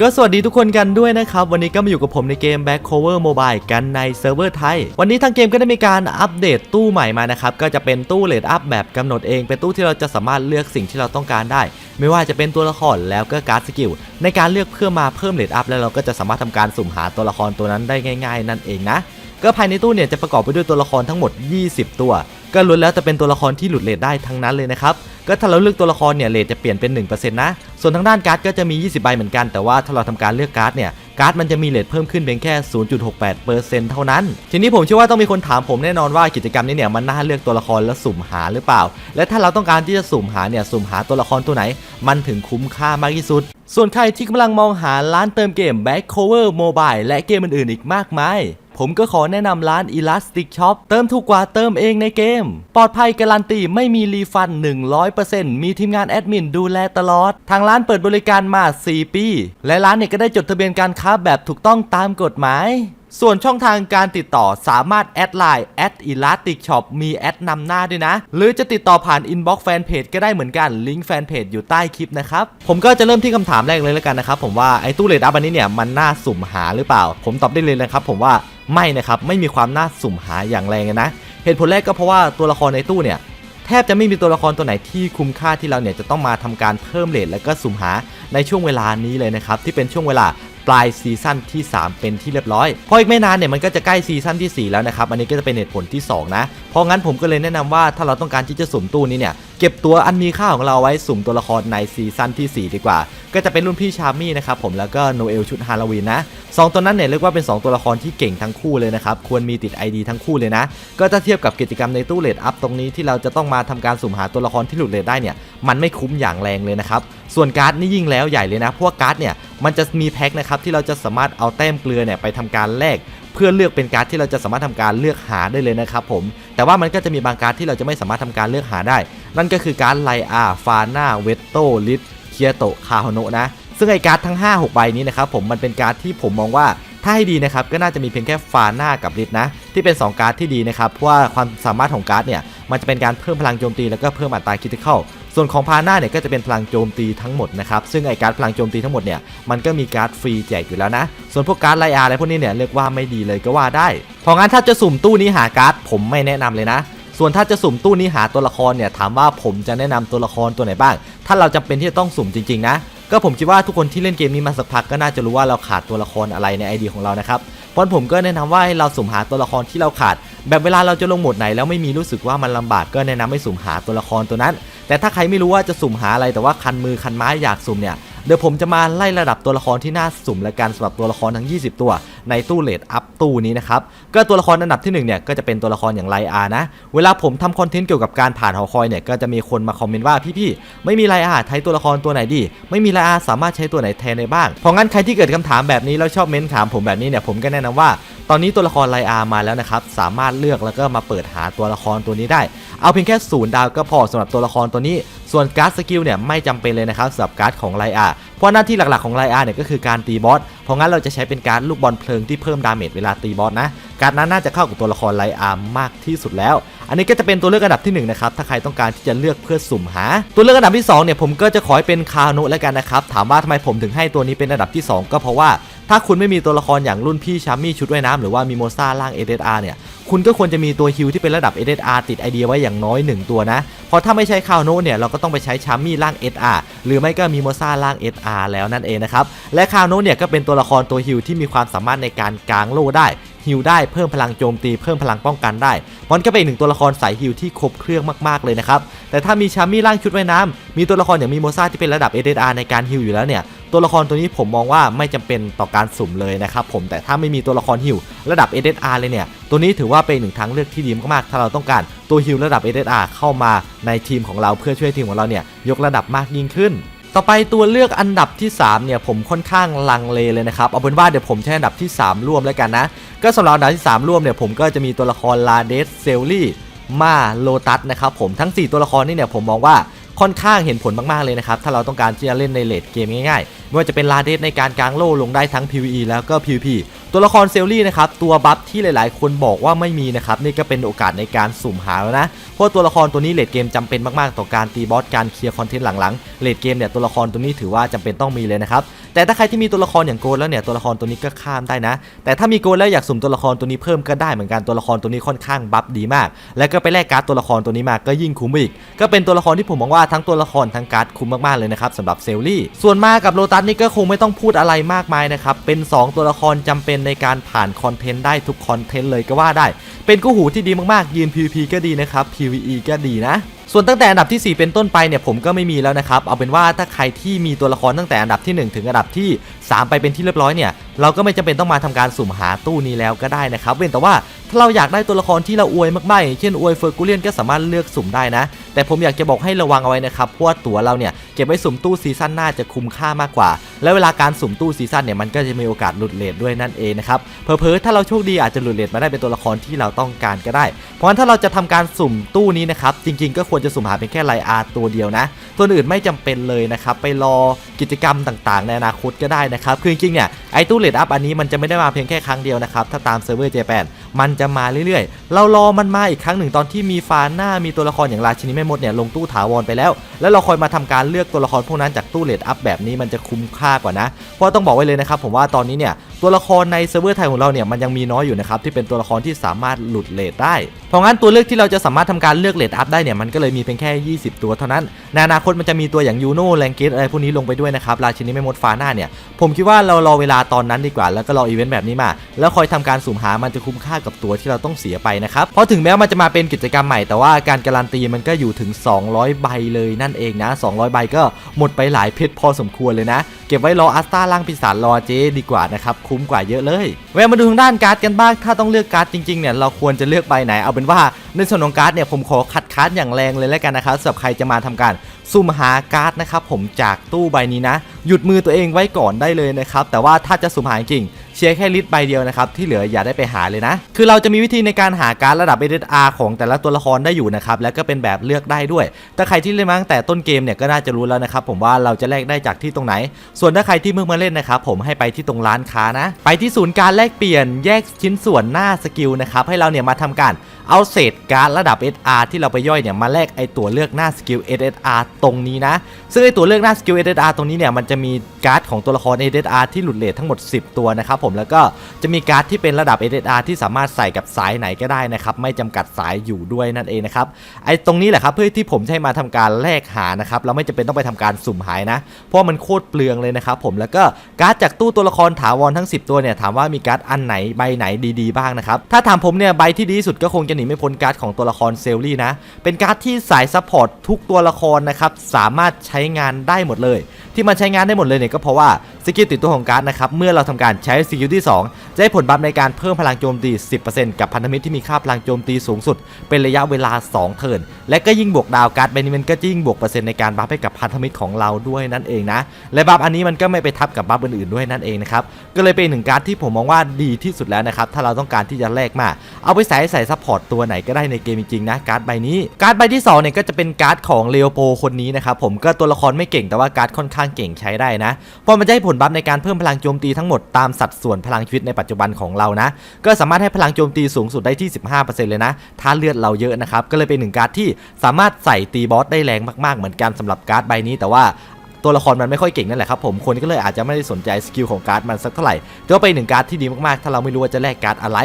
ก็สวัสดีทุกคนกันด้วยนะครับ วันนี้ก็มาอยู่กับผมในเกม Back Cover Mobile กันในเซิร์ฟเวอร์ไทย วันนี้ทางเกมก็ได้มีการอัปเดตตู้ใหม่มานะครับ ก็จะเป็นตู้เลดอัพแบบกำหนดเอง เป็นตู้ที่เราจะสามารถเลือกสิ่งที่เราต้องการได้ ไม่ว่าจะเป็นตัวละครแล้วก็การ์ดสกิล ในการเลือกเพื่อมาเพิ่มเลดอัพแล้วเราก็จะสามารถทำการสุ่มหาตัวละครตัวนั้นได้ง่าย ๆ นั่นเองนะก็ภายในตู้เนี่ยจะประกอบไปด้วยตัวละครทั้งหมด 20 ตัว ก็ล้วนแล้วจะเป็นตัวละครที่หลุดเลทได้ทั้งนั้นเลยนะครับ ก็ถ้าเราเลือกตัวละครเนี่ยเลทจะเปลี่ยนเป็น 1%นะ ส่วนทางด้านการ์ดก็จะมี 20 ใบเหมือนกัน แต่ว่าถ้าเราทำการเลือกการ์ดเนี่ยการ์ดมันจะมีเลทเพิ่มขึ้นเพียงแค่ 0.68%เท่านั้น ทีนี้ผมเชื่อว่าต้องมีคนถามผมแน่นอนว่ากิจกรรมนี้เนี่ยมันน่าเลือกตัวละครแล้วสุ่มหาหรือเปล่า และถ้าเราต้องการที่จะสุ่มหาเนี่ยสุ่มหาตัวละครตัวไหน มันถึงคุ้มค่ามากที่สุด ส่วนใครที่กำลังมองหาร้านเติมเกม Back Cover Mobile และเกมอื่นๆอีกมากมาย ผมก็ขอแนะนำร้าน Elastic Shop เติมถูกกว่าเติมเองในเกม ปลอดภัยการันตีไม่มีรีฟัน 100%มีทีมงานแอดมินดูแลตลอด ทางร้านเปิดบริการมา 4 ปี และร้านเนี่ยก็ได้จดทะเบียนการค้าแบบถูกต้องตามกฎหมาย ส่วนช่องทางการติดต่อสามารถแอดไลน์แอด Elastic Shop มีแอดนำหน้าด้วยนะ หรือจะติดต่อผ่าน Inbox Fanpage ก็ได้เหมือนกันลิงก์แฟนเพจอยู่ใต้คลิปนะครับ ผมก็จะเริ่มที่คำถามแรกเลยแล้วกันนะครับ ผมว่าไอ้ตู้เลดอัพอันนี้เนี่ยมันน่าสุ่มหาหรือเปล่า ผมตอบได้เลยนะครับ ผมว่าไม่นะครับไม่มีความน่าสุ่มหาอย่างแรงนะ เหตุผลแรกก็เพราะว่าตัวละครในตู้เนี่ยแทบจะไม่มีตัวละครตัวไหนที่คุ้มค่าที่เราเนี่ยจะต้องมาทำการเพิ่มเลทแล้วก็สุ่มหาในช่วงเวลานี้เลยนะครับที่เป็นช่วงเวลา ปลายซีซั่นที่ 3 เป็นที่เรียบร้อยเพราะอีกไม่นานเนี่ยมันก็จะใกล้ซีซั่นที่ 4 แล้วนะครับอันนี้ก็จะเป็นเหตุผลที่ 2 นะเพราะงั้นผมก็เลยแนะนำว่าถ้าเราต้องการที่จะสุ่มตู้นี้เนี่ยเก็บตัวอันมีค่าของเราไว้สุ่มตัวละครในซีซั่นที่ 4 ดีกว่า ก็จะเป็นรุ่นพี่ชามี่นะครับผมแล้วก็โนเอลชุดฮาโลวีนนะสองตัวนั้นเนี่ยเรียกว่าเป็น 2 ตัวละครที่เก่งทั้งคู่เลยนะครับ ควรมีติด ID ทั้งคู่เลยนะ ก็ถ้าเทียบกับกิจกรรมในตู้เลดอัพตรงนี้ที่เราจะต้องมาทำการสุ่มหาตัวละครที่หลุดเลทได้เนี่ยมันไม่คุ้มอย่างแรงเลยนะครับส่วนการ์ดนี่ยิ่งแล้วใหญ่เลยนะเพราะว่าการ์ดเนี่ยมันจะมีแพ็คนะครับที่เราจะสามารถเอาแต้มเกลือเนี่ยไปทำการแลก เพื่อเลือกเป็นการ์ดที่เราจะสามารถทำการเลือกหาได้เลยนะครับผมแต่ว่ามันก็จะมีบางการ์ดที่เราจะไม่สามารถทำการเลือกหาได้ นั่นก็คือการ์ดไลอาฟาน่าเวตโตลิสเคียโตคาฮโนะนะซึ่งไอการ์ดทั้ง 5 6 ใบนี้นะครับผมมันเป็นการ์ดที่ผมมองว่าถ้าให้ดีนะครับก็น่าจะมีเพียงแค่ฟาน่ากับลิสนะ ที่เป็น 2 การ์ดที่ดีนะครับเพราะว่าความสามารถของการ์ดเนี่ยมันจะเป็นการเพิ่มพลังโจมตีแล้วก็เพิ่มอัตราคิติคอล ส่วนของพาน่าเนี่ยก็จะเป็นพลังโจมตีทั้งหมดนะครับ ซึ่งไอการ์ดพลังโจมตีทั้งหมดเนี่ยมันก็มีการ์ดฟรีแจกอยู่แล้วนะ ส่วนพวกการ์ดไลอาร์อะไรพวกนี้เนี่ยเรียกว่าไม่ดีเลยก็ว่าได้ เพราะงั้นถ้าจะสุ่มตู้นี้หาการ์ดผมไม่แนะนำเลยนะส่วนถ้าจะสุ่มตู้นี้หาตัวละครเนี่ยถามว่าผมจะแนะนำตัวละครตัวไหนบ้าง ถ้าเราจำเป็นที่จะต้องสุ่มจริงๆนะ ก็ผมคิดว่าทุกคนที่เล่นเกมนี้มาสักพักก็น่าจะรู้ว่าเราขาดตัวละครอะไรใน ID ของเรานะครับเพราะผมก็แนะนำว่าให้เราสุ่มหาตัวละครที่เราขาด แบบเวลาเราจะลงโหมดไหนแล้วไม่มีรู้สึกว่ามันลำบากก็แนะนำให้สุ่มหาตัวละครตัวนั้น แต่ถ้าใครไม่รู้ว่าจะสุ่มหาอะไรแต่ว่าคันมือคันไม้อยากสุ่มเนี่ยเดี๋ยวผมจะมาไล่ระดับตัวละครที่น่าสุ่มและการสำหรับตัวละครทั้ง 20 ตัว ในตู้เลดอัพตู้นี้นะครับ ก็ตัวละครอันดับที่1เนี่ยก็จะเป็นตัวละครอย่างไลอานะ เวลาผมทำคอนเทนต์เกี่ยวกับการผ่านหอคอยเนี่ยก็จะมีคนมาคอมเมนต์ว่าพี่ๆไม่มีไลอาใช้ตัวละครตัวไหนดี ไม่มีไลอาสามารถใช้ตัวไหนแทนได้บ้าง เพราะงั้นใครที่เกิดคำถามแบบนี้แล้วชอบเม้นถามผมแบบนี้เนี่ยผมก็แนะนำว่า ตอนนี้ตัวละครไลอามาแล้วนะครับ สามารถเลือกแล้วก็มาเปิดหาตัวละครตัวนี้ได้ เอาเพียงแค่ศูนย์ดาวก็พอสำหรับตัวละครตัวนี้ ส่วนการ์ดสกิลเนี่ยไม่จำเป็นเลยนะครับสำหรับการ์ดของไลอาเพราะหน้าที่หลักๆของไลอาเนี่ยก็คือการตีบอส เพราะงั้นเราจะใช้เป็นการ์ดลูกบอลเพลิงที่เพิ่มดาเมจเวลาตีบอสนะ การนั้นน่าจะเข้ากับตัวละครไลอาร์มากที่สุดแล้ว อันนี้ก็จะเป็นตัวเลือกอันดับที่1นะครับ ถ้าใครต้องการที่จะเลือกเพื่อสุ่มหา ตัวเลือกอันดับที่2เนี่ยผมก็จะขอให้เป็นคาโนะแล้วกันนะครับ ถามว่าทำไมผมถึงให้ตัวนี้เป็นอันดับที่ 2 ก็เพราะว่าถ้าคุณไม่มีตัวละครอย่างรุ่นพี่ชามี่ชุดว่ายน้ำหรือว่ามีโมซ่าล่าง SSR เนี่ยคุณก็ควรจะมีตัวฮิลที่เป็นระดับ SSR ติดไอเดียไว้อย่างน้อย 1 ตัวนะ เพราะถ้าไม่ใช้คาโนเนี่ยเราก็ต้องไปใช้ชามี่ล่าง SR หรือไม่ก็มีโมซ่าล่าง SR แล้วนั่นเองนะครับ และคาโนเนี่ยก็เป็นตัวละครตัวฮิลที่มีความสามารถในการกางโล่ได้ ฮิลได้เพิ่มพลังโจมตีเพิ่มพลังป้องกันได้มันก็เป็นอีกหนึ่งตัวละครสายฮิลที่ครบเครื่องมากๆเลยนะครับแต่ถ้ามีชามี่ร่างชุดว่ายน้ำมีตัวละครอย่างมีโมซ่าที่เป็นระดับ SSR ในการฮิลอยู่แล้วเนี่ยตัวละครตัวนี้ผมมองว่าไม่จำเป็นต่อการสุ่มเลยนะครับผมแต่ถ้าไม่มีตัวละครฮิลระดับ SSR เลยเนี่ยตัวนี้ถือว่าเป็นหนึ่งทางเลือกที่ดีมากๆถ้าเราต้องการตัวฮิลระดับ SSR เข้ามาในทีมของเราเพื่อช่วยทีมของเราเนี่ยยกระดับมากยิ่งขึ้น ต่อไปตัวเลือกอันดับที่ 3 เนี่ยผมค่อนข้างลังเลเลยนะครับ เอาเป็นว่าเดี๋ยวผมใช้อันดับที่ 3 ร่วมแล้วกันนะ ก็สำหรับอันดับที่ 3 ร่วมเนี่ยผมก็จะมีตัวละครลาเดสเซลลี่มาโลตัสนะครับผมทั้ง 4 ตัวละครนี่เนี่ยผมมองว่าค่อนข้างเห็นผลมากๆเลยนะครับ ถ้าเราต้องการที่จะเล่นในเลดเกมง่ายๆ ไม่ว่าจะเป็นลาเดสในการกางโล่ลงได้ทั้ง PVE แล้วก็ PVP ตัวละครเซลลี่นะครับตัวบัฟที่หลายๆ คนบอกว่าไม่มีนะครับนี่ก็เป็นโอกาสในการสุ่มหาแล้วนะเพราะตัวละครตัวนี้เลดเกมจำเป็นมากๆ ต่อการตีบอสการเคลียร์คอนเทนต์หลังๆเลดเกมเนี่ยตัวละครตัวนี้ถือว่าจำเป็นต้องมีเลยนะครับแต่ถ้าใครที่มีตัวละครอย่างโกลแล้วเนี่ยตัวละครตัวนี้ก็ข้ามได้นะ แต่ถ้ามีโกลแล้วอยากสุ่มตัวละครตัวนี้เพิ่มก็ได้เหมือนกันตัวละครตัวนี้ค่อนข้างบัฟดีมาก แล้วก็ไปแลกการ์ดตัวละครตัวนี้มาก็ยิ่งคุ้มอีก ก็เป็นตัวละครที่ผมมองว่าทั้งตัวละครทั้งการ์ดคุ้มมากๆเลยนะครับสำหรับเซลลี่ส่วนมากับโลตันี่ก็คงไม่ต้องพูดอะไรมากมายนะครับ เป็น 2 ตัวละครจำเป็นในการผ่านคอนเทนต์ได้ทุกคอนเทนต์เลยก็ว่าได้ เป็นกู้หูที่ดีมากๆ ยืน PVP ก็ดีนะครับ PVE ก็ดีนะส่วนตั้งแต่อันดับที่ 4 เป็นต้นไปเนี่ยผมก็ไม่มีแล้วนะครับ เอาเป็นว่าถ้าใครที่มีตัวละครตั้งแต่อันดับที่ 1 ถึงอันดับที่ 3 ไปเป็นที่เรียบร้อยเนี่ยเราก็ไม่จำเป็นต้องมาทำการสุ่มหาตู้นี้แล้วก็ได้นะครับเว้นแต่ว่าถ้าเราอยากได้ตัวละครที่เราอวยมากๆเช่นอวยเฟอร์กูเลียนก็สามารถเลือกสุ่มได้นะ แต่ผมอยากจะบอกให้ระวังเอาไว้นะครับเพราะว่าตั๋วเราเนี่ยเก็บไว้สุ่มตู้ซีซั่นหน้าจะคุ้มค่ามากกว่า และเวลาการสุ่มตู้ซีซั่นเนี่ยมันก็จะมีโอกาสหลุดเลทด้วยนั่นเองนะครับเผลอถ้าเราโชคดีอาจจะหลุดเลทมาได้เป็นตัวละครที่เราต้องการก็ได้ เพราะฉะนั้นถ้าเราจะทำการสุ่มตู้นี้นะครับจริง ๆ ก็ควรจะสุ่มหาเป็นแค่ไลอาร์ตัวเดียวนะ ตัวอื่นไม่จำเป็นเลยนะครับไปรอกิจกรรมต่างๆ ในอนาคตก็ได้นะครับครับคือจริงๆเนี่ยไอตู้เลดอัพอันนี้มันจะไม่ได้มาเพียงแค่ครั้งเดียวนะครับถ้าตามเซิร์ฟเวอร์เจแปน มันจะมาเรื่อยๆ เรารอมันมาอีกครั้งหนึ่งตอนที่มีฟาน่ามีตัวละครอย่างราชินีแม่มดเนี่ยลงตู้ถาวรไปแล้ว แล้วเราคอยมาทำการเลือกตัวละครพวกนั้นจากตู้เลดอัพแบบนี้มันจะคุ้มค่ากว่านะ เพราะต้องบอกไว้เลยนะครับผมว่าตอนนี้เนี่ยตัวละครในเซิร์ฟเวอร์ไทยของเราเนี่ยมันยังมีน้อยอยู่นะครับที่เป็นตัวละครที่สามารถหลุดเลทได้ เพราะงั้นตัวเลือกที่เราจะสามารถทำการเลือกเลทอัพได้เนี่ยมันก็เลยมีเพียงแค่ 20 ตัวเท่านั้น ในอนาคตมันจะมีตัวอย่างยูโน่แรงเกตอะไรพวกนี้ลงไปด้วยนะครับราชินีแม่มดฟาน่าเนี่ยผมคิดว่าเรารอเวลาตอนนั้นดีกว่าแล้วก็รออีเวนต์แบบนี้มา แล้วคอยทำการสุ่มหามันจะคุ้มค่ากับตัวที่เราต้องเสียไปนะครับเพราะถึงแม้มันจะมาเป็นกิจกรรมใหม่แต่ว่าการการันตีมันก็อยู่ถึง 200 ใบเลยนั่นเองนะ 200 ใบก็หมดไปหลายเพชรพอสมควรเลยนะ เก็บไว้รออัสตาล่างปีศาจรอเจดีกว่านะครับคุ้มกว่าเยอะเลยแวะมาดูทางด้านการ์ดกันบ้างถ้าต้องเลือกการ์ดจริงๆเนี่ยเราควรจะเลือกใบไหนเอาเป็นว่าในส่วนของการ์ดเนี่ยผมขอคัดค้านอย่างแรงเลยแล้วกันนะครับสำหรับใครจะมาทำการสุ่มหาการ์ดนะครับผมจากตู้ใบนี้นะ หยุดมือตัวเองไว้ก่อนได้เลยนะครับแต่ว่าถ้าจะสุ่มหาจริง เชียร์แค่ลิสต์ใบเดียวนะครับที่เหลืออย่าได้ไปหาเลยนะ คือเราจะมีวิธีในการหาการ์ดระดับ SSR ของแต่ละตัวละครได้อยู่นะครับแล้วก็เป็นแบบเลือกได้ด้วยถ้าใครที่เล่นมาตั้งแต่ต้นเกมเนี่ยก็น่าจะรู้แล้วนะครับผมว่าเราจะแลกได้จากที่ตรงไหน ส่วนถ้าใครที่เพิ่งมาเล่นนะครับผมให้ไปที่ตรงร้านค้านะ ไปที่ศูนย์การแลกเปลี่ยนแยกชิ้นส่วนหน้าสกิลนะครับให้เราเนี่ยมาทำการเอาเศษการ์ดระดับ SR ที่เราไปย่อยเนี่ยมาแลกไอตัวเลือกหน้าสกิล SSR ตรงนี้นะ ซึ่งไอตัวเลือกหน้าสกิล SSR ตรงนี้เนี่ยมันจะมีการ์ดของตัวละคร SSR ที่หลุดเลททั้งหมด 10 ตัวนะครับผมแล้วก็จะมีการ์ดที่เป็นระดับ SSR ที่สามารถใส่กับสายไหนก็ได้นะครับไม่จำกัดสายอยู่ด้วยนั่นเองนะครับไอตรงนี้แหละครับเพื่อที่ผมจะให้มาทำการแลกหานะครับเราไม่จำเป็นต้องไปทำการสุ่มหายนะ เพราะมันโคตรเปลืองเลยนะครับผมแล้วก็การ์ดจากตู้ตัวละครถาวรทั้ง 10 ตัวเนี่ยถามว่ามีการ์ดอันไหนใบไหนดีๆบ้างนะครับถ้าถามผมเนี่ยใบที่ดีสุดก็คงจะหนีไม่พ้นการ์ดของตัวละครเซลลี่นะเป็นการ์ดที่สายซัพพอร์ตทุกตัวละครนะครับสามารถใช้งานได้หมดเลย ที่มันใช้งานได้หมดเลยเนี่ยก็เพราะว่าสกิลติดตัวของการ์ดนะครับเมื่อเราทำการใช้สกิลที่ 2 จะให้ผลบัฟในการเพิ่มพลังโจมตี 10%กับพันธมิตรที่มีค่าพลังโจมตีสูงสุด เป็นระยะเวลา 2 เทิร์นและก็ยิ่งบวกดาวการ์ดใบนี้มันก็ยิ่งบวกเปอร์เซ็นต์ในการบัฟให้กับพันธมิตรของเราด้วยนั่นเองนะและบัฟอันนี้มันก็ไม่ไปทับกับบัฟอื่นๆด้วยนั่นเองนะครับก็เลยเป็นหนึ่งการ์ดที่ผมมองว่าดีที่สุดแล้วนะครับถ้าเราต้องการที่จะแลกมา เอาไปใส่ใส่ซัพพอร์ตตัวไหนก็ได้ในเกมจริงๆนะการ์ดใบนี้ การ์ดใบที่2เนี่ยก็จะเป็นการ์ดของเลโอโปคนนี้นะครับผมก็ตัวละครไม่เก่งแต่ว่าการ์ดค่อนข้างเก่งใช้ได้นะ เพราะมันจะให้ผลบัฟในการเพิ่มพลังโจมตีทั้งหมดตามสัดส่วนพลังชีวิตในปัจจุบันของเรานะ ก็สามารถให้พลังโจมตีสูงสุดได้ที่ 15%เลยนะ ถ้าเลือดเราเยอะนะครับ ก็เลยเป็นหนึ่งการ์ดที่สามารถใส่ตีบอสได้แรงมากๆเหมือนกันสำหรับการ์ดใบนี้แต่ว่าตัวละครมันไม่ค่อยเก่งนั่นแหละครับผมคนก็เลยอาจจะไม่ได้สนใจสกิลของการ์ดมันสักเท่าไหร่แต่ว่าเป็นหนึ่งการ์ดที่ดีมากๆ ถ้าเราไม่รู้ว่าจะแลกการ์ดอะไร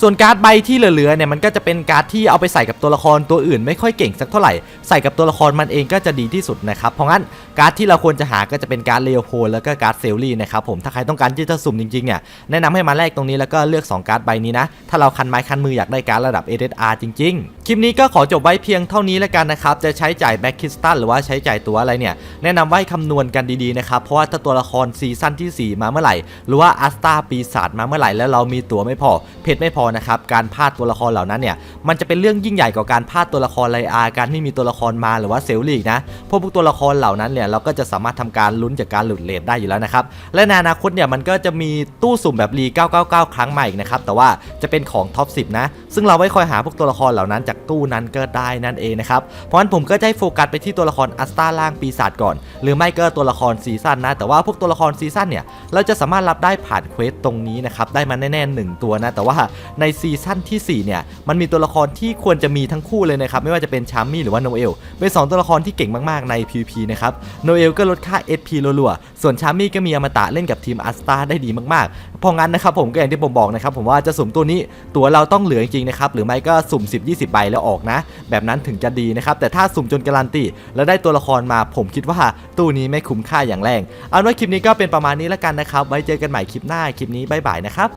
ส่วนการ์ดใบที่เหลือๆเนี่ยมันก็จะเป็นการ์ดที่เอาไปใส่กับตัวละครตัวอื่น ไม่ค่อยเก่งสักเท่าไหร่ใส่กับตัวละครมันเองก็จะดีที่สุดนะครับเพราะงั้นการ์ดที่เราควรจะหาก็จะเป็นการ์ดเลโอโพลแล้วก็การ์ดเซลลี่นะครับผมถ้าใครต้องการที่จะสุ่มจริงๆเนี่ยแนะนำให้มาแลกตรงนี้แล้วก็เลือก 2 การ์ดใบนี้นะถ้าเราคันไม้คันมืออยากได้การ์ดระดับ SSR จริง ๆ คลิปนี้ก็ขอจบไว้เพียงเท่านี้แล้วกันนะครับจะใช้จ่ายแบ็กคิสตันหรือว่าใช้จ่ายตัวอะไรเนี่ยแนะนำว่าให้คำนวณกันดีๆนะครับเพราะว่าถ้าตัวละครซีซั่นที่ 4 มาเมื่อไหร่ หรือว่าอัสตาปีศาจมาเมื่อไหร่แล้วเรามีตัวไม่พอเพชรไม่พอนะครับการพลาดตัวละครเหล่านั้นเนี่ยมันจะเป็นเรื่องยิ่งใหญ่กว่าการพลาดตัวละครไลอาการไม่มีตัวละครมาหรือว่าเซลลี่นะพราะพวกตัวละครเหล่านั้นเนี่ยเราก็จะสามารถทำการลุ้นจากการหลุดเลทได้อยู่แล้วนะครับและในอนาคตเนี่ยมันก็จะมีตู้สุ่มแบบรี999 ครั้งใหม่นะครับแต่ว่าจะเป็นของท็อป10นะซึ่งเราไว้คอยหาพวกตัวละครเหล่านั้นจากตู้นั้นก็ได้นั่นเองนะครับเพราะฉะนั้นผมก็จะให้โฟกัสไปที่ตัวละครอัสตาล่างปีศาจก่อน หรือไม่ก็ตัวละครซีซั่นนะแต่ว่าพวกตัวละครซีซั่นเนี่ยเราจะสามารถรับได้ผ่านเควสตรงนี้นะครับได้มาแน่ๆหนึ่งตัวนะแต่ว่าในซีซั่นทีสี่4เนี่ยมันมีตัวละครที่ควรจะมีทั้งคู่เลยนะครับไม่ว่าจะเป็นชาร์มี่หรือว่าโนเอลเป็นสองตัวละครที่เก่งมากๆใน PVP นะครับโนเอลก็ลดค่า SP รัวๆส่วนชาร์มี่ก็มีอมตะเล่นกับทีมอัสตาได้ดีมากๆเพราะงั้นนะครับผมก็อย่างที่ผมบอกนะครับผมว่าจะสุ่มตัวนี้ตัวเราต้องเหลือจริงๆนะครับหรือไม่ก็สุ่ม 10-20 ใบแล้วออกนะ แบบนั้นถึงจะดีนะครับแต่ถ้าสุ่มจนการันตีแล้วได้ตัวละครมาผมคิดว่าตู้นี้ไม่คุ้มค่าอย่างแรง เอาเป็นว่าคลิปนี้ก็เป็นประมาณนี้แล้วกันนะครับ ไว้เจอกันใหม่คลิปหน้า คลิปนี้บ๊ายบายนะครับ